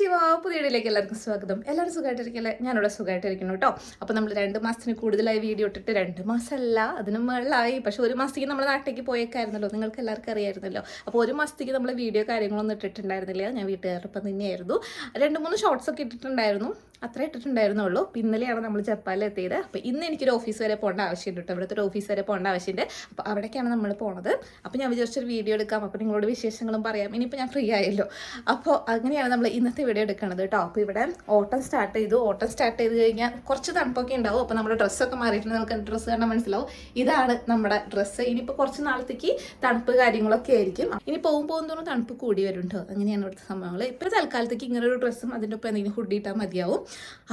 ശിവ പുതിയടിയിലേക്ക് എല്ലാവർക്കും സ്വാഗതം. എല്ലാവരും സുഖമായിട്ടിരിക്കല്ലേ ഞാനിവിടെ സുഖമായിട്ടിരിക്കുന്നു കേട്ടോ. അപ്പോൾ നമ്മൾ രണ്ട് മാസത്തിന് കൂടുതലായി വീഡിയോ ഇട്ടിട്ട് രണ്ട് മാസമല്ല അതിന് മുകളിലായി. പക്ഷെ ഒരു മാസത്തേക്ക് നമ്മൾ നാട്ടിലേക്ക് പോയേക്കായിരുന്നല്ലോ. നിങ്ങൾക്ക് എല്ലാവർക്കും അറിയായിരുന്നല്ലോ. അപ്പോൾ ഒരു മാസത്തേക്ക് നമ്മൾ വീഡിയോ കാര്യങ്ങളൊന്നും ഇട്ടിട്ടുണ്ടായിരുന്നില്ല. ഞാൻ വീട്ടുകാരൊപ്പം തന്നെയായിരുന്നു. രണ്ട് മൂന്ന് ഷോർട്സ് ഒക്കെ ഇട്ടിട്ടുണ്ടായിരുന്നു. അത്ര ഇട്ടിട്ടുണ്ടായിരുന്നുള്ളൂ. ഇന്നലെയാണ് നമ്മൾ ജപ്പാനിൽ എത്തിയത്. അപ്പോൾ ഇന്ന് എനിക്കൊരു ഓഫീസ് വരെ പോകേണ്ട ആവശ്യമുണ്ട് കേട്ടോ ഇവിടുത്തെ ഒരു ഓഫീസ് വരെ പോകേണ്ട ആവശ്യമുണ്ട്. അപ്പോൾ അവിടേക്കാണ് നമ്മൾ പോണത്. അപ്പോൾ ഞാൻ വിചാരിച്ചൊരു വീഡിയോ എടുക്കാം. അപ്പോൾ നിങ്ങളോട് വിശേഷങ്ങളും പറയാം. ഇനിയിപ്പോൾ ഞാൻ ഫ്രീ ആയല്ലോ. അപ്പോൾ അങ്ങനെയാണ് നമ്മൾ ഇന്നത്തെ വീഡിയോ എടുക്കുന്നത് കേട്ടോ അപ്പോൾ ഇവിടെ ഓട്ടം സ്റ്റാർട്ട് ചെയ്തു. ഓട്ടം സ്റ്റാർട്ട് ചെയ്ത് കഴിഞ്ഞാൽ കുറച്ച് തണുപ്പൊക്കെ ഉണ്ടാവും. അപ്പോൾ നമ്മുടെ ഡ്രസ്സൊക്കെ മാറിയിട്ടുണ്ട്. നമുക്ക് ഡ്രസ്സ് കണ്ടാൽ മനസ്സിലാവും. ഇതാണ് നമ്മുടെ ഡ്രസ്സ് ഇനിയിപ്പോൾ കുറച്ച് നാളത്തേക്ക് തണുപ്പ് കാര്യങ്ങളൊക്കെ ആയിരിക്കും. ഇനി പോകും പോകും തോറും തണുപ്പ് കൂടി വരുന്നുണ്ടോ അങ്ങനെയാണ് ഇവിടുത്തെ സംഭവങ്ങൾ ഇപ്പോൾ തൽക്കാലത്തേക്ക് ഇങ്ങനെ ഒരു ഡ്രസ്സും അതിന്റെ ഒപ്പം എന്തെങ്കിലും ഹുഡി ഇട്ടാൽ മതിയാവും.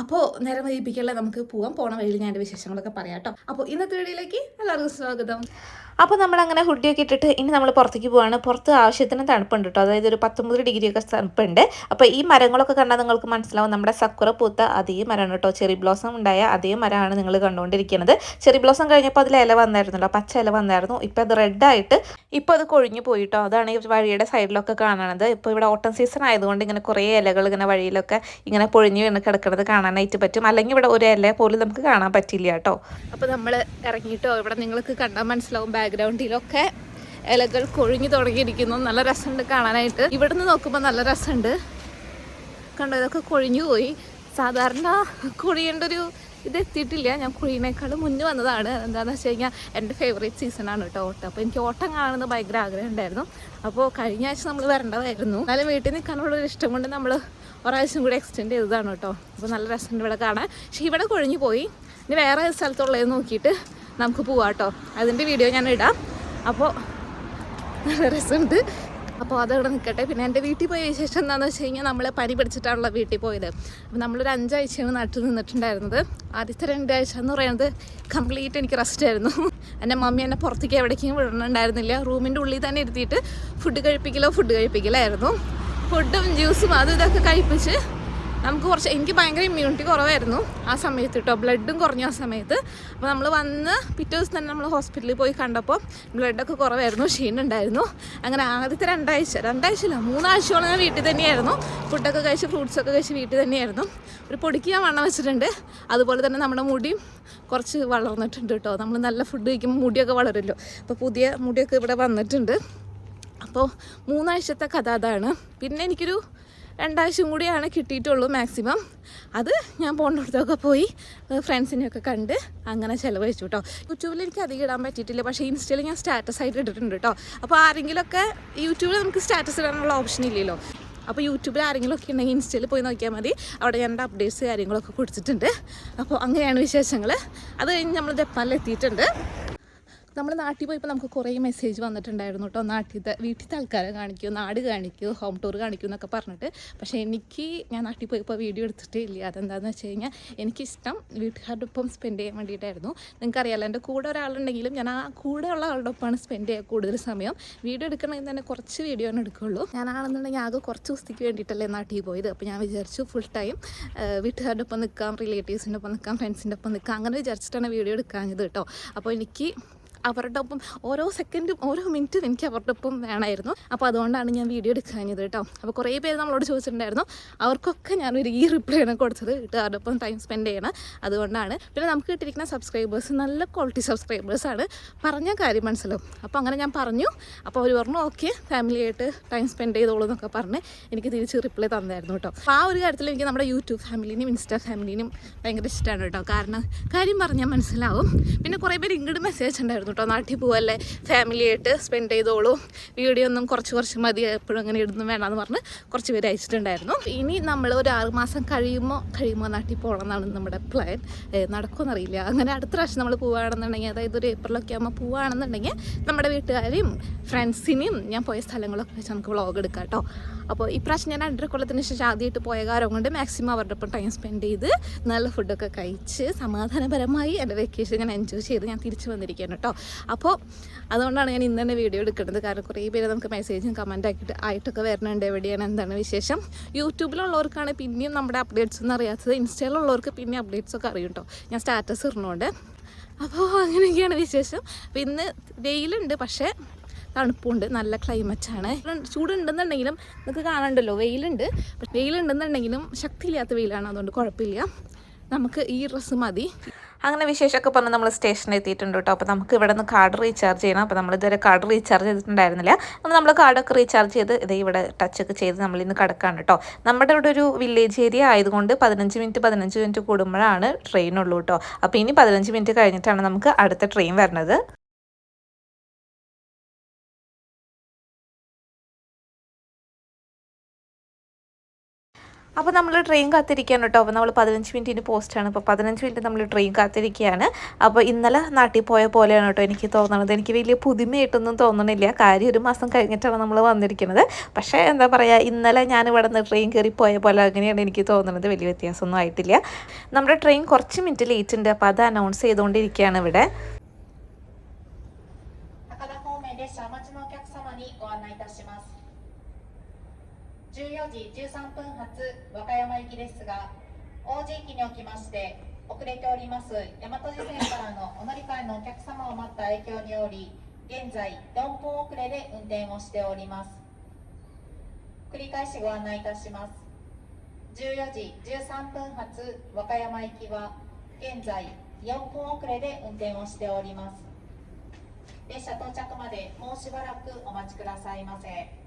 അപ്പോൾ നേരം വൈകിപ്പിക്കല്ലേ നമുക്ക് പോകാം പോണ വഴിയിൽ ഞാൻ എന്റെ വിശേഷങ്ങളൊക്കെ പറയാം കേട്ടോ. അപ്പോൾ ഇന്നത്തെ വീഡിയോയിലേക്ക് എല്ലാവർക്കും സ്വാഗതം. അപ്പോൾ നമ്മളങ്ങനെ ഹുഡിയൊക്കെ ഇട്ടിട്ട് ഇനി നമ്മൾ പുറത്തേക്ക് പോവാണ്. പുറത്ത് ആവശ്യത്തിന് തണുപ്പുണ്ട് കേട്ടോ അതായത് ഒരു പത്തൊമ്പത് ഡിഗ്രിയൊക്കെ തണുപ്പുണ്ട്. അപ്പോൾ ഈ മരങ്ങളൊക്കെ കണ്ടാൽ നിങ്ങൾക്ക് മനസ്സിലാവും നമ്മുടെ സക്കുറ പൂത്ത അതേ മരമാണ് കേട്ടോ ചെറി ബ്ലോസം ഉണ്ടായ അതേ മരമാണ് നിങ്ങൾ കണ്ടുകൊണ്ടിരിക്കുന്നത് ചെറി ബ്ലോസം കഴിഞ്ഞപ്പോൾ അതിൽ ഇല വന്നായിരുന്നല്ലോ പച്ച ഇല വന്നായിരുന്നു. ഇപ്പോൾ അത് റെഡായിട്ട് ഇപ്പോൾ അത് കൊഴിഞ്ഞു പോയി പോയിട്ടോ അതാണ് ഈ വഴിയുടെ സൈഡിലൊക്കെ കാണുന്നത് ഇപ്പോൾ ഇവിടെ ഓട്ടം സീസൺ ആയതുകൊണ്ട് ഇങ്ങനെ കുറേ ഇലകൾ ഇങ്ങനെ വഴിയിലൊക്കെ ഇങ്ങനെ പൊഴിഞ്ഞു വീണ് കിടക്കുന്നത് കാണാനായിട്ട് പറ്റും. അല്ലെങ്കിൽ ഇവിടെ ഒരു ഇല പോലും നമുക്ക് കാണാൻ പറ്റില്ല കേട്ടോ അപ്പോൾ നമ്മൾ ഇറങ്ങിയിട്ടോ? ഇവിടെ നിങ്ങൾക്ക് കണ്ടാൽ മനസ്സിലാവും. ബാക്ക്ഗ്രൗണ്ടിലൊക്കെ ഇലകൾ കൊഴിഞ്ഞു തുടങ്ങിയിരിക്കുന്നു. നല്ല രസമുണ്ട് കാണാനായിട്ട്. ഇവിടുന്ന് നോക്കുമ്പോൾ നല്ല രസമുണ്ട്. കണ്ടോ ഇതൊക്കെ കൊഴിഞ്ഞു പോയി. സാധാരണ കൊഴിയേണ്ട ഒരു ഇത് എത്തിയിട്ടില്ല. ഞാൻ കുഴീനേക്കാളും മുന്നേ വന്നതാണ്. എന്താണെന്ന് വെച്ച് കഴിഞ്ഞാൽ എന്റെ ഫേവറേറ്റ് സീസണാണ് കേട്ടോ ഓട്ടം. അപ്പോൾ എനിക്ക് ഓട്ടം കാണുന്ന ഭയങ്കര ആഗ്രഹം ഉണ്ടായിരുന്നു. അപ്പോൾ കഴിഞ്ഞ ആഴ്ച നമ്മൾ വരേണ്ടതായിരുന്നു. എന്നാലും വീട്ടിൽ നിൽക്കാനുള്ള ഒരു ഇഷ്ടം കൊണ്ട് നമ്മൾ ഒരാഴ്ചയും കൂടി എക്സ്റ്റെൻഡ് ചെയ്തതാണ് കേട്ടോ. അപ്പോൾ നല്ല രസമുണ്ട് ഇവിടെ കാണാൻ. പക്ഷേ ഇവിടെ കൊഴിഞ്ഞു പോയി. ഇനി വേറെ സ്ഥലത്തുള്ളത് നോക്കിയിട്ട് നമുക്ക് പോവാം കേട്ടോ അതിന്റെ വീഡിയോ ഞാൻ ഇടാം. അപ്പോൾ നല്ല രസമുണ്ട്. അപ്പോൾ അതവിടെ നിൽക്കട്ടെ പിന്നെ എന്റെ വീട്ടിൽ പോയ വിശേഷം എന്താണെന്ന് വെച്ച് കഴിഞ്ഞാൽ നമ്മൾ പനി പിടിച്ചിട്ടാണല്ലോ വീട്ടിൽ പോയത്. അപ്പോൾ നമ്മളൊരു അഞ്ചാഴ്ചയാണ് നാട്ടിൽ നിന്നിട്ടുണ്ടായിരുന്നത്. ആദ്യത്തെ രണ്ടാഴ്ച എന്ന് പറയുന്നത് കംപ്ലീറ്റ് എനിക്ക് റെസ്റ്റ് ആയിരുന്നു. എന്റെ മമ്മി എന്നെ പുറത്തേക്ക് എവിടേക്കും വിടണുണ്ടായിരുന്നില്ല. റൂമിന്റെ ഉള്ളിൽ തന്നെ ഇരുത്തിയിട്ട് ഫുഡ് കഴിപ്പിക്കലോ ഫുഡ് കഴിപ്പിക്കലായിരുന്നു. ഫുഡും ജ്യൂസും അതും ഇതൊക്കെ കഴിപ്പിച്ച് നമുക്ക് കുറച്ച് എനിക്ക് ഭയങ്കര ഇമ്മ്യൂണിറ്റി കുറവായിരുന്നു ആ സമയത്ത്. കേട്ടോ ബ്ലഡും കുറഞ്ഞ ആ സമയത്ത്. അപ്പോൾ നമ്മൾ വന്ന് പിറ്റേ ദിവസം തന്നെ നമ്മൾ ഹോസ്പിറ്റലിൽ പോയി കണ്ടപ്പോൾ ബ്ലഡൊക്കെ കുറവായിരുന്നു ക്ഷീണുണ്ടായിരുന്നു അങ്ങനെ ആദ്യത്തെ രണ്ടാഴ്ച രണ്ടാഴ്ചയില്ല മൂന്നാഴ്ചയോളം ഞാൻ വീട്ടിൽ തന്നെയായിരുന്നു. ഫുഡൊക്കെ കഴിച്ച് ഫ്രൂട്ട്സൊക്കെ കഴിച്ച് വീട്ടിൽ തന്നെയായിരുന്നു. ഒരു പൊടിക്ക് ഞാൻ വണ്ണം വെച്ചിട്ടുണ്ട്. അതുപോലെ തന്നെ നമ്മുടെ മുടിയും കുറച്ച് വളർന്നിട്ടുണ്ട് കേട്ടോ നമ്മൾ നല്ല ഫുഡ് കഴിക്കുമ്പോൾ മുടിയൊക്കെ വളരുമല്ലോ. അപ്പോൾ പുതിയ മുടിയൊക്കെ ഇവിടെ വന്നിട്ടുണ്ട്. അപ്പോൾ മൂന്നാഴ്ചത്തെ കഥ അതാണ്. പിന്നെ എനിക്കൊരു രണ്ടാഴ്ചയും കൂടിയാണ് കിട്ടിയിട്ടുള്ളൂ മാക്സിമം. അത് ഞാൻ പോകേണ്ടിടത്തൊക്കെ പോയി ഫ്രണ്ട്സിനെയൊക്കെ കണ്ട് അങ്ങനെ ചിലവഴിച്ചു കേട്ടോ യൂട്യൂബിൽ എനിക്ക് അധികം ഇടാൻ പറ്റിയിട്ടില്ല പക്ഷേ ഇൻസ്റ്റയിൽ ഞാൻ സ്റ്റാറ്റസ് ആയിട്ട് ഇട്ടിട്ടുണ്ട് കേട്ടോ അപ്പോൾ ആരെങ്കിലുമൊക്കെ യൂട്യൂബിൽ നമുക്ക് സ്റ്റാറ്റസ് ഇടാനുള്ള ഓപ്ഷൻ ഇല്ലല്ലോ. അപ്പോൾ യൂട്യൂബിൽ ആരെങ്കിലും ഒക്കെ ഉണ്ടെങ്കിൽ ഇൻസ്റ്റയിൽ പോയി നോക്കിയാൽ മതി. അവിടെ ഞാൻ അപ്ഡേറ്റ്സ് കാര്യങ്ങളൊക്കെ കൊടുത്തിട്ടുണ്ട്. അപ്പോൾ അങ്ങനെയാണ് വിശേഷങ്ങൾ അത് കഴിഞ്ഞ് നമ്മൾ ജപ്പാനിൽ എത്തിയിട്ടുണ്ട്. നമ്മൾ നാട്ടിൽ പോയപ്പോൾ നമുക്ക് കുറേ മെസ്സേജ് വന്നിട്ടുണ്ടായിരുന്നു കേട്ടോ നാട്ടിലത്തെ വീട്ടിലത്തെ ആൾക്കാരെ കാണിക്കൂ നാട് കാണിക്കൂ ഹോം ടൂർ കാണിക്കൂ എന്നൊക്കെ പറഞ്ഞിട്ട്. പക്ഷേ എനിക്ക് ഞാൻ നാട്ടിൽ പോയപ്പോൾ വീഡിയോ എടുത്തിട്ടേ ഇല്ല. അതെന്താണെന്ന് വെച്ച് കഴിഞ്ഞാൽ എനിക്കിഷ്ടം വീട്ടുകാരുടെ ഒപ്പം സ്പെൻഡ് ചെയ്യാൻ വേണ്ടിയിട്ടായിരുന്നു. നിങ്ങൾക്കറിയാലോ എന്റെ കൂടെ ഒരാളുണ്ടെങ്കിലും ഞാൻ ആ കൂടെ ഉള്ള ആളുടെ ഒപ്പമാണ് സ്പെൻഡ് ചെയ്യുക കൂടുതൽ സമയം. വീഡിയോ എടുക്കണമെങ്കിൽ തന്നെ കുറച്ച് വീഡിയോ ആണ് എടുക്കുകയുള്ളൂ ഞാനാണെന്നുണ്ടെങ്കിൽ ആകെ കുറച്ച് ദിവസത്തേക്ക് വേണ്ടിയിട്ടല്ലേ നാട്ടിൽ പോയത്. അപ്പോൾ ഞാൻ വിചാരിച്ചു ഫുൾ ടൈം വീട്ടുകാരുടെ ഒപ്പം നിൽക്കാം റിലേറ്റീവ്സിന്റെ ഒപ്പം നിൽക്കാം ഫ്രണ്ട്സിന്റെ ഒപ്പം നിൽക്കാം. അങ്ങനെ വിചാരിച്ചിട്ടാണ് വീഡിയോ എടുക്കാഞ്ഞത് കേട്ടോ അപ്പോൾ എനിക്ക് അവരുടെ ഒപ്പം ഓരോ സെക്കൻഡും ഓരോ മിനിറ്റും എനിക്ക് അവരുടെ ഒപ്പം വേണമായിരുന്നു. അപ്പോൾ അതുകൊണ്ടാണ് ഞാൻ വീഡിയോ എടുക്കാഞ്ഞത് കേട്ടോ. അപ്പോൾ കുറേ പേര് നമ്മളോട് ചോദിച്ചിട്ടുണ്ടായിരുന്നു. അവർക്കൊക്കെ ഞാനൊരു ഈ റിപ്ലൈ ആണ് കൊടുത്തത്. അവരുടെ ഒപ്പം ടൈം സ്പെൻഡ് ചെയ്യണം. അതുകൊണ്ടാണ്. പിന്നെ നമുക്ക് കിട്ടിയിരിക്കുന്ന സബ്സ്ക്രൈബേഴ്സ് നല്ല ക്വാളിറ്റി സബ്സ്ക്രൈബേഴ്സാണ് പറഞ്ഞ കാര്യം മനസ്സിലാവും. അപ്പോൾ അങ്ങനെ ഞാൻ പറഞ്ഞു. അപ്പോൾ അവർ പറഞ്ഞു ഓക്കെ ഫാമിലിയായിട്ട് ടൈം സ്പെൻഡ് ചെയ്തോളൂ എന്നൊക്കെ പറഞ്ഞ് എനിക്ക് തിരിച്ച് റിപ്ലൈ തന്നായിരുന്നു കേട്ടോ. അപ്പോൾ ആ ഒരു കാര്യത്തിൽ എനിക്ക് നമ്മുടെ യൂട്യൂബ് ഫാമിലിനും ഇൻസ്റ്റാ ഫാമിലിനും ഭയങ്കര ഇഷ്ടമാണ് കേട്ടോ. കാരണം കാര്യം പറഞ്ഞാൽ മനസ്സിലാവും. പിന്നെ കുറേ പേര് ഇങ്ങോട്ട് മെസ്സേജ് ഉണ്ടായിരുന്നു കേട്ടോ. നാട്ടിൽ പോവല്ലേ? ഫാമിലിയായിട്ട് സ്പെൻഡ് ചെയ്തോളൂ. വീഡിയോ ഒന്നും കുറച്ച് കുറച്ച് മതി. എപ്പോഴും അങ്ങനെ ഇടുന്നു വേണമെന്ന് പറഞ്ഞ് കുറച്ച് പേര് അയച്ചിട്ടുണ്ടായിരുന്നു. ഇനി നമ്മൾ ഒരു ആറ് മാസം കഴിയുമ്പോൾ കഴിയുമ്പോൾ നാട്ടിൽ പോകണം എന്നാണ് നമ്മുടെ പ്ലാൻ നടക്കുമെന്നറിയില്ല. അങ്ങനെ അടുത്ത പ്രാവശ്യം നമ്മൾ പോവുകയാണെന്നുണ്ടെങ്കിൽ അതായത് ഒരു ഏപ്രിലൊക്കെ ആകുമ്പോൾ പോവുകയാണെന്നുണ്ടെങ്കിൽ നമ്മുടെ വീട്ടുകാരെയും ഫ്രണ്ട്സിനെയും ഞാൻ പോയ സ്ഥലങ്ങളൊക്കെ വെച്ച് നമുക്ക് വ്ളോഗ് എടുക്കാം കേട്ടോ. അപ്പോൾ ഇപ്രാവശ്യം ഞാൻ രണ്ടര കൊല്ലത്തിന് ശേഷം ആദ്യമായിട്ട് പോയ കാര്യം കൊണ്ട് മാക്സിമം അവരുടെ ഒപ്പം ടൈം സ്പെൻഡ് ചെയ്ത് നല്ല ഫുഡൊക്കെ കഴിച്ച് സമാധാനപരമായി എന്റെ വെക്കേഷൻ ഞാൻ എൻജോയ് ചെയ്ത് ഞാൻ തിരിച്ചു വന്നിരിക്കുകയാണ് കേട്ടോ. അപ്പോൾ അതുകൊണ്ടാണ് ഞാൻ ഇന്ന് തന്നെ വീഡിയോ എടുക്കുന്നത്. കാരണം കുറേ പേര് നമുക്ക് മെസ്സേജും കമന്റ് ആക്കിയിട്ട് ആയിട്ടൊക്കെ വരണുണ്ട്. എവിടെയാണ് എന്താണ് വിശേഷം? യൂട്യൂബിലുള്ളവർക്കാണ് പിന്നെയും നമ്മുടെ അപ്ഡേറ്റ്സ് ഒന്നും അറിയാത്തത്. ഇൻസ്റ്റയിലുള്ളവർക്ക് പിന്നെ അപ്ഡേറ്റ്സ് ഒക്കെ അറിയും കേട്ടോ. ഞാൻ സ്റ്റാറ്റസ് ഇടുന്നുണ്ട്. അപ്പോൾ അങ്ങനെയൊക്കെയാണ് വിശേഷം. ഇന്ന് വെയിലുണ്ട് പക്ഷേ തണുപ്പുണ്ട് നല്ല ക്ലൈമറ്റാണ് ചൂടുണ്ടെന്നുണ്ടെങ്കിലും നിങ്ങൾക്ക് കാണണ്ടല്ലോ വെയിലുണ്ട്. വെയിലുണ്ടെന്നുണ്ടെങ്കിലും ശക്തിയില്ലാത്ത വെയിലാണ് അതുകൊണ്ട് കുഴപ്പമില്ല. നമുക്ക് ഈ ഡ്രസ്സ് മതി. അങ്ങനെ വിശേഷമൊക്കെ പറഞ്ഞ് നമ്മൾ സ്റ്റേഷനിൽ എത്തിയിട്ടുണ്ട് കേട്ടോ അപ്പോൾ നമുക്ക് ഇവിടെ നിന്ന് കാർഡ് റീചാർജ് ചെയ്യണം. അപ്പോൾ നമ്മൾ ഇതുവരെ കാർഡ് റീചാർജ് ചെയ്തിട്ടുണ്ടായിരുന്നില്ല. അപ്പോൾ നമ്മൾ കാർഡൊക്കെ റീചാർജ് ചെയ്ത് ഇത് ഇവിടെ ടച്ചൊക്കെ ചെയ്ത് നമ്മൾ ഇന്ന് കിടക്കാണ് കേട്ടോ നമ്മുടെ ഇവിടെ ഒരു വില്ലേജ് ഏരിയ ആയതുകൊണ്ട് പതിനഞ്ച് മിനിറ്റ് പതിനഞ്ച് മിനിറ്റ് കൂടുമ്പോഴാണ് ട്രെയിൻ ഉള്ളൂ കേട്ടോ അപ്പോൾ ഇനി പതിനഞ്ച് മിനിറ്റ് കഴിഞ്ഞിട്ടാണ് നമുക്ക് അടുത്ത ട്രെയിൻ വരുന്നത്. അപ്പോൾ നമ്മൾ ട്രെയിൻ കാത്തിരിക്കുകയാണ് കേട്ടോ. അപ്പോൾ നമ്മൾ പതിനഞ്ച് മിനിറ്റിന് പോസ്റ്റാണ് അപ്പോൾ പതിനഞ്ച് മിനിറ്റ് നമ്മൾ ട്രെയിൻ കാത്തിരിക്കുകയാണ് അപ്പോൾ ഇന്നലെ നാട്ടിൽ പോയ പോലെയാണ് കേട്ടോ എനിക്ക് തോന്നണത്. എനിക്ക് വലിയ പുതുമയായിട്ടൊന്നും തോന്നണില്ല. കാര്യം ഒരു മാസം കഴിഞ്ഞിട്ടാണ് നമ്മൾ വന്നിരിക്കുന്നത് പക്ഷേ എന്താ പറയുക ഇന്നലെ ഞാൻ ഇവിടെ നിന്ന് ട്രെയിൻ കയറി പോയ പോലെ അങ്ങനെയാണ് എനിക്ക് തോന്നുന്നത് വലിയ വ്യത്യാസമൊന്നും ആയിട്ടില്ല. നമ്മുടെ ട്രെയിൻ കുറച്ച് മിനിറ്റ് ലേറ്റ് ഉണ്ട്. അപ്പോൾ അത് അനൗൺസ് ചെയ്തുകൊണ്ടിരിക്കുകയാണ് ഇവിടെ. 時13分発和歌山行きですが王子駅におきまして遅れております大和路線からのお乗り換えのお客様を待った影響により現在4分遅れで運転をしております。繰り返しご案内いたします。14時13分発和歌山行きは現在4分遅れで運転をしております。列車到着までもうしばらくお待ちくださいませ。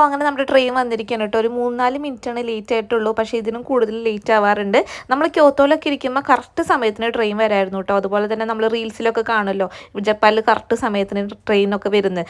അപ്പോൾ അങ്ങനെ നമ്മുടെ ട്രെയിൻ വന്നിരിക്കുകയാണ് കേട്ടോ. ഒരു മൂന്നാൽ മിനിറ്റാണ് ലേറ്റ് ആയിട്ടുള്ളൂ. പക്ഷേ ഇതിനും കൂടുതൽ ലേറ്റ് ആവാറുണ്ട്. നമ്മൾ ക്യോത്തോയിലൊക്കെ ഇരിക്കുമ്പോൾ കറക്റ്റ് സമയത്തിന് ട്രെയിൻ വരായിരുന്നു കേട്ടോ. അതുപോലെ തന്നെ നമ്മൾ റീൽസിലൊക്കെ കാണുമല്ലോ. ജപ്പാനിൽ കറക്റ്റ് സമയത്തിന് ട്രെയിനൊക്കെ വരുന്നത്.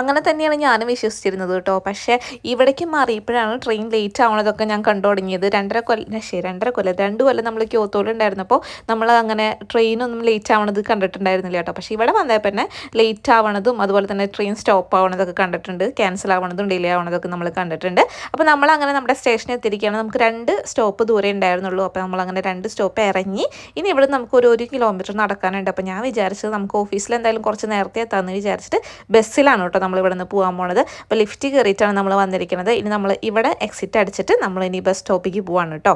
അങ്ങനെ തന്നെയാണ് ഞാനും വിശ്വസിച്ചിരുന്നത് കേട്ടോ. പക്ഷേ ഇവിടേക്ക് മാറിയപ്പോഴാണ് ട്രെയിൻ ലേറ്റ് ആവണതൊക്കെ ഞാൻ കണ്ടു തുടങ്ങിയത്. രണ്ടര കൊല്ലം ശരി രണ്ടര കൊല്ലം രണ്ട് കൊല്ലം നമ്മൾ ക്യോത്തോയിൽ ഉണ്ടായിരുന്നപ്പോൾ നമ്മൾ അങ്ങനെ ട്രെയിനൊന്നും ലേറ്റ് ആവണത് കണ്ടിട്ടുണ്ടായിരുന്നില്ല കേട്ടോ. പക്ഷേ ഇവിടെ വന്നപ്പോൾ തന്നെ ലേറ്റ് ആവണതും അതുപോലെ തന്നെ ട്രെയിൻ സ്റ്റോപ്പ് ആവണതൊക്കെ കണ്ടിട്ടുണ്ട്. ക്യാൻസൽ ആവണതും ഡിലേ ആവണതൊക്കെ നമ്മൾ കണ്ടിട്ടുണ്ട്. അപ്പോൾ നമ്മൾ അങ്ങനെ നമ്മുടെ സ്റ്റേഷനിൽ എത്തിയിരിക്കുകയാണ്. നമുക്ക് രണ്ട് സ്റ്റോപ്പ് ദൂരെ ഉണ്ടായിരുന്നുള്ളൂ. അപ്പോൾ നമ്മൾ അങ്ങനെ രണ്ട് സ്റ്റോപ്പ് ഇറങ്ങി ഇനി ഇവിടെ നമുക്ക് ഒരു ഒരു കിലോമീറ്റർ നടക്കാനുണ്ട്. അപ്പോൾ ഞാൻ വിചാരിച്ചത് നമുക്ക് ഓഫീസിൽ എന്തായാലും കുറച്ച് നേരത്തെ എത്താമെന്ന് വിചാരിച്ചിട്ട് ബസ്സിലാണ് കേട്ടോ നമ്മൾ ഇവിടെ നിന്ന് പോകാൻ പോണത്. അപ്പോൾ ലിഫ്റ്റ് കയറിയിട്ടാണ് നമ്മൾ വന്നിരിക്കുന്നത് ഇനി നമ്മൾ ഇവിടെ എക്സിറ്റ് അടിച്ചിട്ട് നമ്മൾ ഇനി ബസ് സ്റ്റോപ്പിലേക്ക് പോവാണ് കേട്ടോ.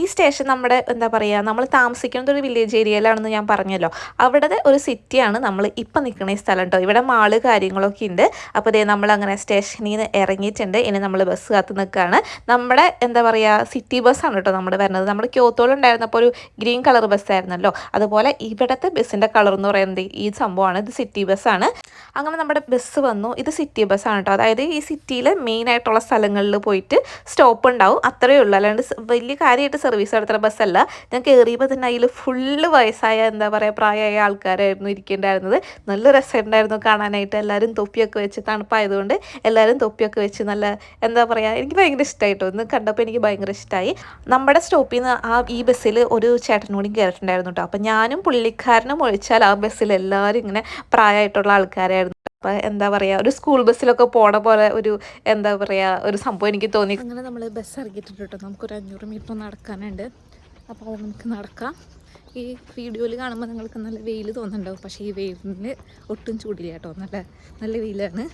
ഈ സ്റ്റേഷൻ നമ്മുടെ എന്താ പറയുക നമ്മൾ താമസിക്കുന്നത് ഒരു വില്ലേജ് ഏരിയയിലാണെന്ന് ഞാൻ പറഞ്ഞല്ലോ. അവിടുത്തെ ഒരു സിറ്റിയാണ് നമ്മൾ ഇപ്പം നിൽക്കുന്ന ഈ സ്ഥലം കേട്ടോ. ഇവിടെ മാൾ കാര്യങ്ങളൊക്കെ ഉണ്ട്. അപ്പോൾ ഇതേ നമ്മൾ അങ്ങനെ സ്റ്റേഷനിൽ നിന്ന് ഇറങ്ങിയിട്ടുണ്ട്. ഇനി നമ്മൾ ബസ് കാത്ത് നിൽക്കുകയാണ് നമ്മുടെ എന്താ പറയുക സിറ്റി ബസ്സാണ് കേട്ടോ നമ്മൾ വരുന്നത് നമ്മുടെ ക്യോത്തോളുണ്ടായിരുന്നപ്പോൾ ഒരു ഗ്രീൻ കളർ ബസ്സായിരുന്നല്ലോ അതുപോലെ ഇവിടുത്തെ ബസ്സിന്റെ കളർ എന്ന് പറയുന്നത് ഈ സംഭവമാണ്. ഇത് സിറ്റി ബസ്സാണ് അങ്ങനെ നമ്മുടെ ബസ് വന്നു. ഇത് സിറ്റി ബസ്സാണ് കേട്ടോ അതായത് ഈ സിറ്റിയിൽ മെയിൻ ആയിട്ടുള്ള സ്ഥലങ്ങളിൽ പോയിട്ട് സ്റ്റോപ്പ് ഉണ്ടാവും. അത്രയേ ഉള്ളൂ. അല്ലാണ്ട് വലിയ കാര്യമായിട്ട് സർവീസ് നടത്തുന്ന ബസ്സല്ല ഞാൻ കയറിയപ്പോൾ തന്നെ അതിൽ ഫുള്ള് വയസ്സായ എന്താ പറയുക പ്രായമായ ആൾക്കാരായിരുന്നു ഇരിക്കേണ്ടായിരുന്നത്. നല്ല രസമുണ്ടായിരുന്നു കാണാനായിട്ട്. എല്ലാവരും തൊപ്പിയൊക്കെ വെച്ച് തണുപ്പായതുകൊണ്ട് എല്ലാവരും തൊപ്പിയൊക്കെ വെച്ച് നല്ല എന്താ പറയുക എനിക്ക് ഭയങ്കര ഇഷ്ടമായിട്ടോ ഇന്ന് കണ്ടപ്പോൾ എനിക്ക് ഭയങ്കര ഇഷ്ടമായി നമ്മുടെ സ്റ്റോപ്പിൽ നിന്ന് ആ ഈ ബസ്സിൽ ഒരു ചേട്ടനും കൂടി കയറിയിട്ടുണ്ടായിരുന്നു കേട്ടോ അപ്പം ഞാനും പുള്ളിക്കാരനും ഒഴിച്ചാൽ ആ ബസ്സിൽ എല്ലാവരും ഇങ്ങനെ പ്രായമായിട്ടുള്ള ആൾക്കാരായിരുന്നു അപ്പം എന്താ പറയുക ഒരു സ്കൂൾ ബസ്സിലൊക്കെ പോണ പോലെ ഒരു എന്താ പറയുക ഒരു സംഭവം എനിക്ക് തോന്നി. അങ്ങനെ നമ്മൾ ബസ് ഇറങ്ങിയിട്ടുണ്ട് കേട്ടോ നമുക്കൊരു അഞ്ഞൂറ് മീറ്റർ നടക്കാനുണ്ട്. അപ്പോൾ അത് നമുക്ക് നടക്കാം. ഈ വീഡിയോയിൽ കാണുമ്പോൾ നിങ്ങൾക്ക് നല്ല വെയിൽ തോന്നുന്നുണ്ടാവും. പക്ഷേ ഈ വെയിലിന് ഒട്ടും ചൂടില്ല കേട്ടോ നല്ല നല്ല വെയിലാണ്.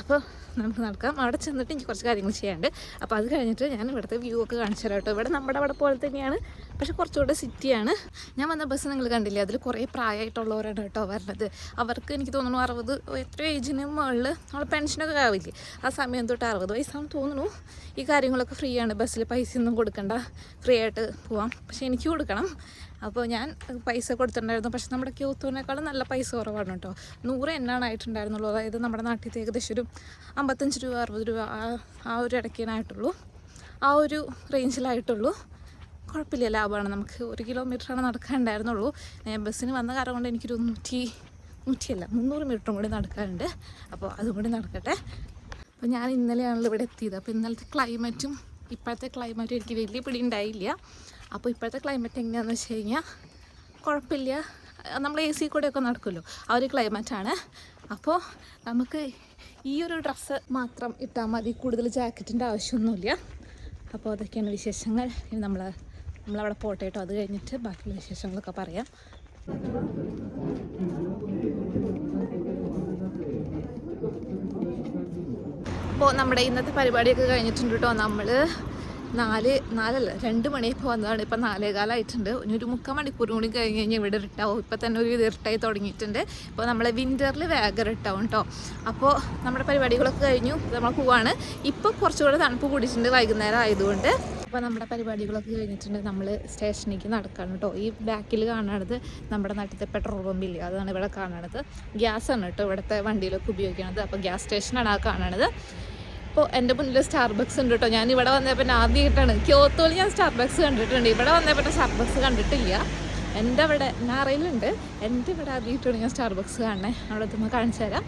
അപ്പോൾ നമുക്ക് നടക്കാം. അവിടെ ചെന്നിട്ട് എനിക്ക് കുറച്ച് കാര്യങ്ങൾ ചെയ്യാനുണ്ട്. അപ്പോൾ അത് കഴിഞ്ഞിട്ട് ഞാൻ ഇവിടുത്തെ വ്യൂ ഒക്കെ കാണിച്ചു തരാം കേട്ടോ. ഇവിടെ നമ്മുടെ അവിടെ പോലെ തന്നെയാണ്. പക്ഷെ കുറച്ചുകൂടെ സിറ്റിയാണ്. ഞാൻ വന്ന ബസ് നിങ്ങൾ കണ്ടില്ലേ? അതിൽ കുറേ പ്രായമായിട്ടുള്ളവരാണ് കേട്ടോ വരണത്. അവർക്ക് എനിക്ക് തോന്നുന്നു അറുപത് എത്രയോ ഏജിന് മുകളിൽ നമ്മൾ പെൻഷനൊക്കെ ആവില്ലേ? ആ സമയം തൊട്ട് അറുപത് വയസ്സാണെന്ന് തോന്നുന്നു. ഈ കാര്യങ്ങളൊക്കെ ഫ്രീ ആണ്. ബസ്സിൽ പൈസ ഒന്നും കൊടുക്കണ്ട. ഫ്രീ ആയിട്ട് പോവാം. പക്ഷേ എനിക്ക് കൊടുക്കണം. അപ്പോൾ ഞാൻ പൈസ കൊടുത്തിട്ടുണ്ടായിരുന്നു. പക്ഷെ നമ്മുടെ ക്യൂത്തൂനേക്കാളും നല്ല പൈസ കുറവാണ് കേട്ടോ. നൂറ് എണ്ണാണ് ആയിട്ടുണ്ടായിരുന്നുള്ളൂ. അതായത് നമ്മുടെ നാട്ടിൽ ഏകദേശം ഒരു അമ്പത്തഞ്ച് രൂപ അറുപത് രൂപ ആ ആ ഒരു ഇടയ്ക്കാനായിട്ടുള്ളൂ ആ ഒരു റേഞ്ചിലായിട്ടുള്ളൂ കുഴപ്പമില്ല ലാഭമാണ് നമുക്ക് ഒരു കിലോമീറ്ററാണ് നടക്കാനുണ്ടായിരുന്നുള്ളൂ. ഞാൻ ബസ്സിന് വന്ന കാരണം കൊണ്ട് എനിക്കൊരു നൂറ്റി നൂറ്റിയല്ല മുന്നൂറ് മീറ്ററും കൂടി നടക്കാറുണ്ട് അപ്പോൾ അതും കൂടി നടക്കട്ടെ. അപ്പോൾ ഞാൻ ഇന്നലെയാണല്ലോ ഇവിടെ എത്തിയത്. അപ്പോൾ ഇന്നലത്തെ ക്ലൈമറ്റും ഇപ്പോഴത്തെ ക്ലൈമറ്റും എനിക്ക് വലിയ പിടി ഉണ്ടായില്ല. അപ്പോൾ ഇപ്പോഴത്തെ ക്ലൈമറ്റ് എങ്ങനെയാണെന്ന് വെച്ച് കഴിഞ്ഞാൽ കുഴപ്പമില്ല. നമ്മൾ എ സി കൂടെയൊക്കെ നടക്കുമല്ലോ. ആ ഒരു ക്ലൈമറ്റാണ്. അപ്പോൾ നമുക്ക് ഈ ഒരു ഡ്രസ്സ് മാത്രം ഇട്ടാൽ മതി. കൂടുതൽ ജാക്കറ്റിന്റെ ആവശ്യമൊന്നുമില്ല. അപ്പോൾ അതൊക്കെയാണ് വിശേഷങ്ങൾ. നമ്മൾ നമ്മളവിടെ പോട്ടെ കേട്ടോ. അത് കഴിഞ്ഞിട്ട് ബാക്കിയുള്ള വിശേഷങ്ങളൊക്കെ പറയാം. അപ്പോൾ നമ്മുടെ ഇന്നത്തെ പരിപാടിയൊക്കെ കഴിഞ്ഞിട്ടുണ്ട് കേട്ടോ. നമ്മൾ നാല് നാലല്ല രണ്ട് മണിയായി വന്നതാണ്. ഇപ്പം നാലേകാലമായിട്ടുണ്ട് ഒരു മുക്കാൽ മണിക്കൂർ കൂടി കഴിഞ്ഞ് കഴിഞ്ഞാൽ ഇവിടെ റിട്ടാവും ഇപ്പം തന്നെ ഒരു ഇരട്ടായി തുടങ്ങിയിട്ടുണ്ട്. ഇപ്പോൾ നമ്മളെ വിന്ററിൽ വേഗം റിട്ടാവും കേട്ടോ. അപ്പോൾ നമ്മുടെ പരിപാടികളൊക്കെ കഴിഞ്ഞു. നമ്മൾ പോവാണ്. ഇപ്പോൾ കുറച്ചുകൂടെ തണുപ്പ് കൂടിയിട്ടുണ്ട് വൈകുന്നേരം ആയതുകൊണ്ട്. അപ്പോൾ നമ്മുടെ പരിപാടികളൊക്കെ കഴിഞ്ഞിട്ടുണ്ട്. നമ്മൾ സ്റ്റേഷനിലേക്ക് നടക്കാണ് കേട്ടോ. ഈ ബാക്കിൽ കാണുന്നത് നമ്മുടെ നാട്ടിലത്തെ പെട്രോൾ പമ്പില്ലേ? അതാണ് ഇവിടെ കാണുന്നത്. ഗ്യാസാണ് കേട്ടോ ഇവിടുത്തെ വണ്ടിയിലൊക്കെ ഉപയോഗിക്കുന്നത്. അപ്പോൾ ഗ്യാസ് സ്റ്റേഷനാണ് ആ കാണുന്നത്. ഇപ്പോൾ എന്റെ മുന്നിൽ സ്റ്റാർബക്സ് ഉണ്ട് കേട്ടോ. ഞാൻ ഇവിടെ വന്നപ്പോൾ ആദ്യമായിട്ടാണ്. ക്യോത്തോയിൽ ഞാൻ സ്റ്റാർബക്സ് കണ്ടിട്ടുണ്ട്. ഇവിടെ വന്നപ്പോൾ സ്റ്റാർബക്സ് കണ്ടിട്ടില്ല. എന്റെ അവിടെ നാറയിലുണ്ട് എന്റെ ഇവിടെ ആദ്യമായിട്ടാണ് ഞാൻ സ്റ്റാർബക്സ് കാണണേ അവിടെ എത്തുമ്പോൾ കാണിച്ചു തരാം.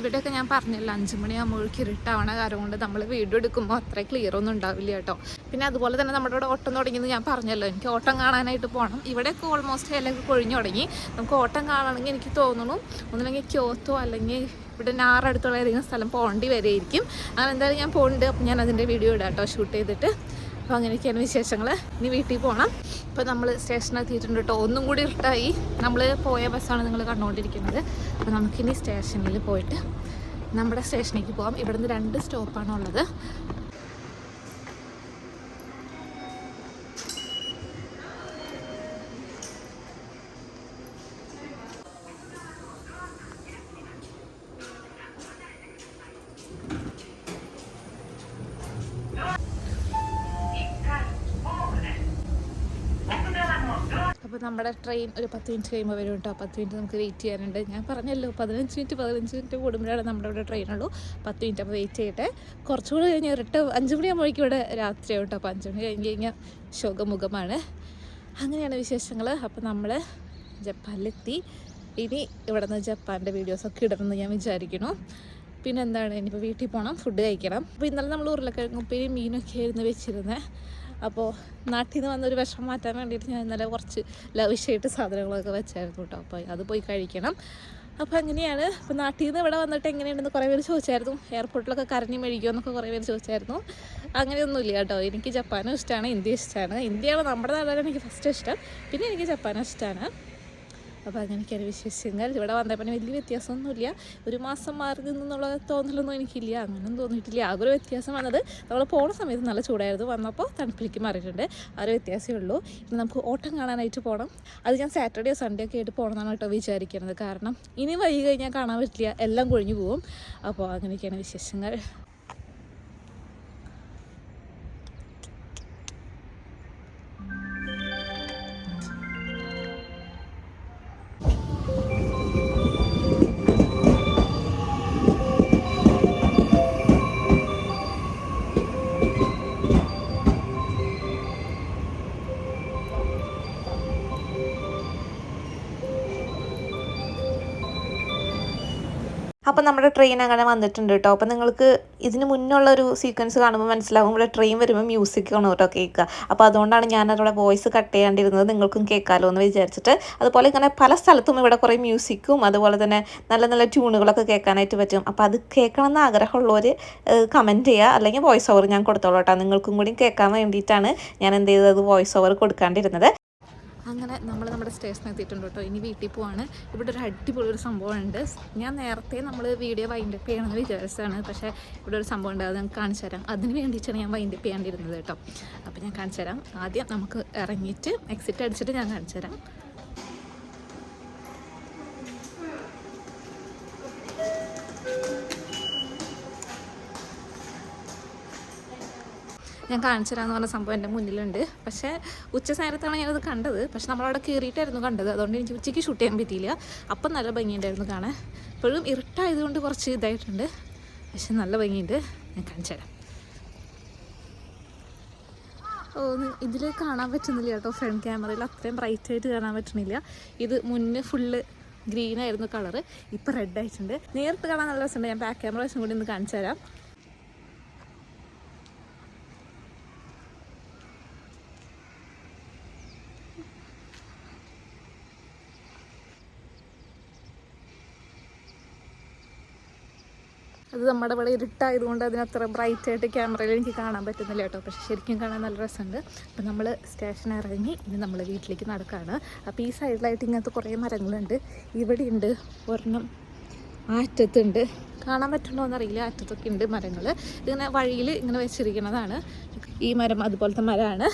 ഇവിടെയൊക്കെ ഞാൻ പറഞ്ഞല്ലോ അഞ്ച് മണിയാകുമ്പോഴേക്ക് ഇരുട്ടാവണ കാരണം കൊണ്ട് നമ്മൾ വീഡിയോ എടുക്കുമ്പോൾ അത്ര ക്ലിയർ ഒന്നും ഉണ്ടാവില്ല കേട്ടോ. പിന്നെ അതുപോലെ തന്നെ നമ്മുടെ ഇവിടെ ഓട്ടം തുടങ്ങിയെന്ന് ഞാൻ പറഞ്ഞല്ലോ എനിക്ക് ഓട്ടം കാണാനായിട്ട് പോകണം ഇവിടെയൊക്കെ ഓൾമോസ്റ്റ് ഇലയൊക്കെ കൊഴിഞ്ഞു തുടങ്ങി. നമുക്ക് ഓട്ടം കാണണമെങ്കിൽ എനിക്ക് തോന്നുന്നു ഒന്നില്ലെങ്കിൽ ക്യോത്തോ അല്ലെങ്കിൽ ഇവിടെ ഞാറടുത്തുള്ള ഏതെങ്കിലും സ്ഥലം പോകേണ്ടി വരെയായിരിക്കും അങ്ങനെ എന്തായാലും ഞാൻ പോകുന്നുണ്ട് അപ്പം ഞാൻ അതിന്റെ വീഡിയോ ഇടാം കേട്ടോ ഷൂട്ട് ചെയ്തിട്ട്. അപ്പോൾ അങ്ങനെയൊക്കെയാണ് വിശേഷങ്ങൾ ഇനി വീട്ടിൽ പോകണം ഇപ്പോൾ നമ്മൾ സ്റ്റേഷനിൽ എത്തിയിട്ടുണ്ട് കേട്ടോ. ഒന്നും കൂടി ഇരുട്ടായി. നമ്മൾ പോയ ബസ്സാണ് നിങ്ങൾ കണ്ടുകൊണ്ടിരിക്കുന്നത് അപ്പോൾ നമുക്കിനി സ്റ്റേഷനിൽ പോയിട്ട് നമ്മുടെ സ്റ്റേഷനിലേക്ക് പോകാം ഇവിടുന്ന് രണ്ട് സ്റ്റോപ്പാണ് ഉള്ളത്. നമ്മുടെ ട്രെയിൻ ഒരു പത്ത് മിനിറ്റ് കഴിയുമ്പോൾ വരും കേട്ടോ പത്ത് മിനിറ്റ് നമുക്ക് വെയിറ്റ് ചെയ്യാനുണ്ട്. ഞാൻ പറഞ്ഞല്ലോ പതിനഞ്ച് മിനിറ്റ് പതിനഞ്ച് മിനിറ്റ് കൂടുമ്പോഴാണ് നമ്മുടെ ഇവിടെ ട്രെയിനുള്ളൂ പത്ത് മിനിറ്റ് അപ്പോൾ വെയിറ്റ് ചെയ്യട്ടെ. കുറച്ചുകൂടി കഴിഞ്ഞ് ഒരിട്ട് അഞ്ച് മണിയാകുമ്പോഴേക്കും ഇവിടെ രാത്രിയാവും കേട്ടോ അപ്പോൾ അഞ്ച് മണി കഴിഞ്ഞ് കഴിഞ്ഞാൽ ശോകമുഖമാണ്. അങ്ങനെയാണ് വിശേഷങ്ങൾ അപ്പോൾ നമ്മൾ ജപ്പാനിലെത്തി. ഇനി ഇവിടെ നിന്ന് ജപ്പാന്റെ വീഡിയോസൊക്കെ ഇടണമെന്ന് ഞാൻ വിചാരിക്കുന്നു. പിന്നെ എന്താണ് ഇനിയിപ്പോൾ വീട്ടിൽ പോകണം ഫുഡ് കഴിക്കണം. അപ്പോൾ ഇന്നലെ നമ്മൾ ഉരുളക്കിഴങ്ങ് ഉപ്പേരി മീനൊക്കെ ആയിരുന്നു വെച്ചിരുന്നത് അപ്പോൾ നാട്ടിൽ നിന്ന് വന്നൊരു വിഷം മാറ്റാൻ വേണ്ടിയിട്ട് ഞാൻ ഇന്നലെ കുറച്ച് ലവിഷായിട്ട് സാധനങ്ങളൊക്കെ വെച്ചായിരുന്നു കേട്ടോ അപ്പോൾ അത് പോയി കഴിക്കണം. അപ്പോൾ അങ്ങനെയാണ്. അപ്പോൾ നാട്ടിൽ നിന്ന് ഇവിടെ വന്നിട്ട് എങ്ങനെയുണ്ടെന്ന് കുറേ പേര് ചോദിച്ചായിരുന്നു. എയർപോർട്ടിലൊക്കെ കരഞ്ഞു മെഴുകിയോ എന്നൊക്കെ കുറേ പേര് ചോദിച്ചായിരുന്നു. അങ്ങനെയൊന്നുമില്ല കേട്ടോ എനിക്ക് ജപ്പാനും ഇഷ്ടമാണ് ഇന്ത്യ ഇഷ്ടമാണ് ഇന്ത്യയാണ് നമ്മുടെ നാടാണ് എനിക്ക് ഫസ്റ്റ് ഇഷ്ടം. പിന്നെ എനിക്ക് ജപ്പാനും ഇഷ്ടമാണ് അപ്പോൾ അങ്ങനെയൊക്കെയാണ് വിശേഷങ്ങൾ. ഇവിടെ വന്നപ്പോൾ വലിയ വ്യത്യാസമൊന്നുമില്ല. ഒരു മാസം മാറി നിന്നുള്ള തോന്നലൊന്നും എനിക്കില്ല. അങ്ങനെയൊന്നും തോന്നിയിട്ടില്ല. ആ ഒരു വ്യത്യാസം വന്നത് നമ്മൾ പോണ സമയത്ത് നല്ല ചൂടായിരുന്നു. വന്നപ്പോൾ തണുപ്പിലേക്ക് മാറിയിട്ടുണ്ട്. ആ ഒരു വ്യത്യാസമേ ഉള്ളൂ. ഇനി നമുക്ക് ഓട്ടം കാണാനായിട്ട് പോകണം അത് ഞാൻ സാറ്റർഡേ സൺഡേ ഒക്കെ ആയിട്ട് പോകണമെന്നാണ് കേട്ടോ വിചാരിക്കുന്നത് കാരണം ഇനി വൈകി കഴിഞ്ഞാൽ കാണാൻ പറ്റില്ല. എല്ലാം കൊഴിഞ്ഞു പോകും അപ്പോൾ അങ്ങനെയൊക്കെയാണ് വിശേഷങ്ങൾ. അപ്പോൾ നമ്മുടെ ട്രെയിൻ അങ്ങനെ വന്നിട്ടുണ്ട് കേട്ടോ അപ്പം നിങ്ങൾക്ക് ഇതിന് മുന്നുള്ള ഒരു സീക്വൻസ് കാണുമ്പോൾ മനസ്സിലാവും. ഇവിടെ ട്രെയിൻ വരുമ്പോൾ മ്യൂസിക് ആണ് കേട്ടോ കേൾക്കുക അപ്പോൾ അതുകൊണ്ടാണ് ഞാൻ അവിടെ വോയിസ് കട്ട് ചെയ്യാണ്ടിരുന്നത്. നിങ്ങൾക്കും കേൾക്കാമല്ലോ എന്ന് വിചാരിച്ചിട്ട്. അതുപോലെ ഇങ്ങനെ പല സ്ഥലത്തും ഇവിടെ കുറേ മ്യൂസിക്കും അതുപോലെ തന്നെ നല്ല നല്ല ട്യൂണുകളൊക്കെ കേൾക്കാനായിട്ട് പറ്റും. അപ്പോൾ അത് കേൾക്കണം എന്ന് ആഗ്രഹമുള്ളവർ കമന്റ് ചെയ്യുക അല്ലെങ്കിൽ വോയിസ് ഓവർ ഞാൻ കൊടുത്തോളൂ കേട്ടോ നിങ്ങൾക്കും കൂടി കേൾക്കാൻ വേണ്ടിയിട്ടാണ് ഞാൻ എന്ത് ചെയ്തത്? വോയിസ് ഓവർ കൊടുക്കാണ്ടിരുന്നത്. അങ്ങനെ നമ്മൾ നമ്മുടെ സ്റ്റേഷനിൽ എത്തിയിട്ടുണ്ട് കേട്ടോ. ഇനി വീട്ടിൽ പോവാണ്. ഇവിടെ ഒരു അടിപൊളി ഒരു സംഭവമുണ്ട്. ഞാൻ നേരത്തെ നമ്മൾ വീഡിയോ വൈൻഡപ്പ് ചെയ്യണമെന്ന് വിചാരിച്ചതാണ്. പക്ഷേ ഇവിടെ ഒരു സംഭവം ഉണ്ട്. അത് ഞാൻ കാണിച്ചു തരാം. അതിന് വേണ്ടിയിട്ടാണ് ഞാൻ വൈൻഡപ്പ് ചെയ്യാണ്ടിരുന്നത് കേട്ടോ. അപ്പോൾ ഞാൻ കാണിച്ചു തരാം. ആദ്യം നമുക്ക് ഇറങ്ങിയിട്ട് എക്സിറ്റ് അടിച്ചിട്ട് ഞാൻ കാണിച്ചു തരാം. ഞാൻ കാണിച്ചു തരാമെന്ന് പറഞ്ഞ സംഭവം എന്റെ മുന്നിലുണ്ട്. പക്ഷേ ഉച്ച നേരത്താണ് ഞാനത് കണ്ടത്. പക്ഷെ നമ്മളവിടെ കയറിയിട്ടായിരുന്നു കണ്ടത്. അതുകൊണ്ട് എനിക്ക് ഉച്ചയ്ക്ക് ഷൂട്ട് ചെയ്യാൻ പറ്റിയില്ല. അപ്പം നല്ല ഭംഗിയുണ്ടായിരുന്നു കാണാൻ. ഇപ്പോഴും ഇരുട്ടായതുകൊണ്ട് കുറച്ച് ഇതായിട്ടുണ്ട്. പക്ഷെ നല്ല ഭംഗിയുണ്ട്. ഞാൻ കാണിച്ചു തരാം ഓ ഇതിൽ കാണാൻ പറ്റുന്നില്ല കേട്ടോ ഫ്രണ്ട് ക്യാമറയിൽ അത്രയും ബ്രൈറ്റ് ആയിട്ട് കാണാൻ പറ്റുന്നില്ല. ഇത് മുന്നേ ഫുള്ള് ഗ്രീൻ ആയിരുന്നു കളറ് ഇപ്പം റെഡ് ആയിട്ടുണ്ട്. നേരിട്ട് കാണാൻ നല്ല രസമുണ്ട്. ഞാൻ ബാക്ക് ക്യാമറ വശം കൂടി ഒന്ന് കാണിച്ചു തരാം അത് നമ്മുടെ ഇവിടെ ഇരുട്ടായതുകൊണ്ട് അതിനത്ര ബ്രൈറ്റ് ആയിട്ട് ക്യാമറയിൽ എനിക്ക് കാണാൻ പറ്റുന്നില്ല കേട്ടോ. പക്ഷേ ശരിക്കും കാണാൻ നല്ല രസമുണ്ട്. അപ്പം നമ്മൾ സ്റ്റേഷൻ ഇറങ്ങി ഇനി നമ്മൾ വീട്ടിലേക്ക് നടക്കുകയാണ് അപ്പോൾ ഈ സൈഡിലായിട്ട് ഇങ്ങനത്തെ കുറേ മരങ്ങളുണ്ട്. ഇവിടെയുണ്ട് ഒരെണ്ണം ആറ്റത്തുണ്ട്. കാണാൻ പറ്റണോ എന്നറിയില്ല. ആറ്റത്തൊക്കെ ഉണ്ട് മരങ്ങൾ ഇങ്ങനെ വഴിയിൽ ഇങ്ങനെ വെച്ചിരിക്കുന്നതാണ്. ഈ മരം അതുപോലത്തെ മരമാണ്.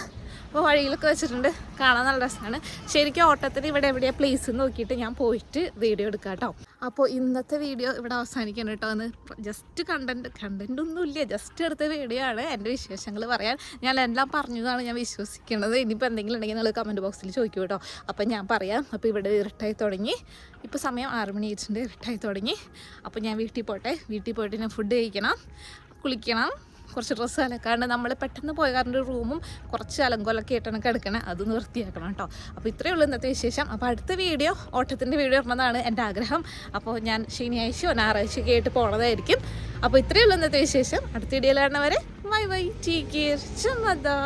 അപ്പോൾ വഴിയിലൊക്കെ വെച്ചിട്ടുണ്ട്. കാണാൻ നല്ല രസമാണ്. ശരിക്കും ഓട്ടത്തിൽ ഇവിടെ എവിടെയാണ് പ്ലേസ് നോക്കിയിട്ട് ഞാൻ പോയിട്ട് വീഡിയോ എടുക്കാം കേട്ടോ. അപ്പോൾ ഇന്നത്തെ വീഡിയോ ഇവിടെ അവസാനിക്കണം കേട്ടോ. എന്ന് ജസ്റ്റ് കണ്ടന്റ് കണ്ടന്റ് ഒന്നുമില്ല. ജസ്റ്റ് എടുത്ത വീഡിയോ ആണ് എന്റെ വിശേഷങ്ങൾ പറയാൻ. ഞാൻ എല്ലാം പറഞ്ഞതാണ് ഞാൻ വിശ്വസിക്കുന്നത്. ഇനിയിപ്പോൾ എന്തെങ്കിലും ഉണ്ടെങ്കിൽ നിങ്ങൾ കമന്റ് ബോക്സിൽ ചോദിക്കും കേട്ടോ. അപ്പോൾ ഞാൻ പറയാം. അപ്പോൾ ഇവിടെ ഇരട്ടായി തുടങ്ങി. ഇപ്പോൾ സമയം ആറ് മണി ആയിട്ടുണ്ട്. ഇരട്ടായി തുടങ്ങി. അപ്പോൾ ഞാൻ വീട്ടിൽ പോട്ടെ. വീട്ടിൽ പോയിട്ട് ഞാൻ ഫുഡ് കഴിക്കണം. കുളിക്കണം. കുറച്ച് ഡ്രസ്സ് അലക്കാണ്ട് നമ്മൾ പെട്ടെന്ന് പോയ കാരണം റൂമും കുറച്ച് അലങ്കോലൊക്കെ ആയിട്ടാണ് കിടക്കണേ. അത് വൃത്തിയാക്കണം കേട്ടോ അപ്പോൾ ഇത്രയേ ഉള്ളൂ ഇന്നത്തെ വിശേഷം. അപ്പോൾ അടുത്ത വീഡിയോ ഓട്ടത്തിന്റെ വീഡിയോ ഇടുന്നതാണ് എന്റെ ആഗ്രഹം. അപ്പോൾ ഞാൻ ശനിയാഴ്ചയോ ഞായറാഴ്ചയൊക്കെ ആയിട്ട് പോണതായിരിക്കും. അപ്പോൾ ഇത്രയേ ഉള്ളൂ ഇന്നത്തെ വിശേഷം. അടുത്ത വീഡിയോയിൽ കാണുന്നവരെ ബൈ ബൈ ടീ കെയർ ചുമതാ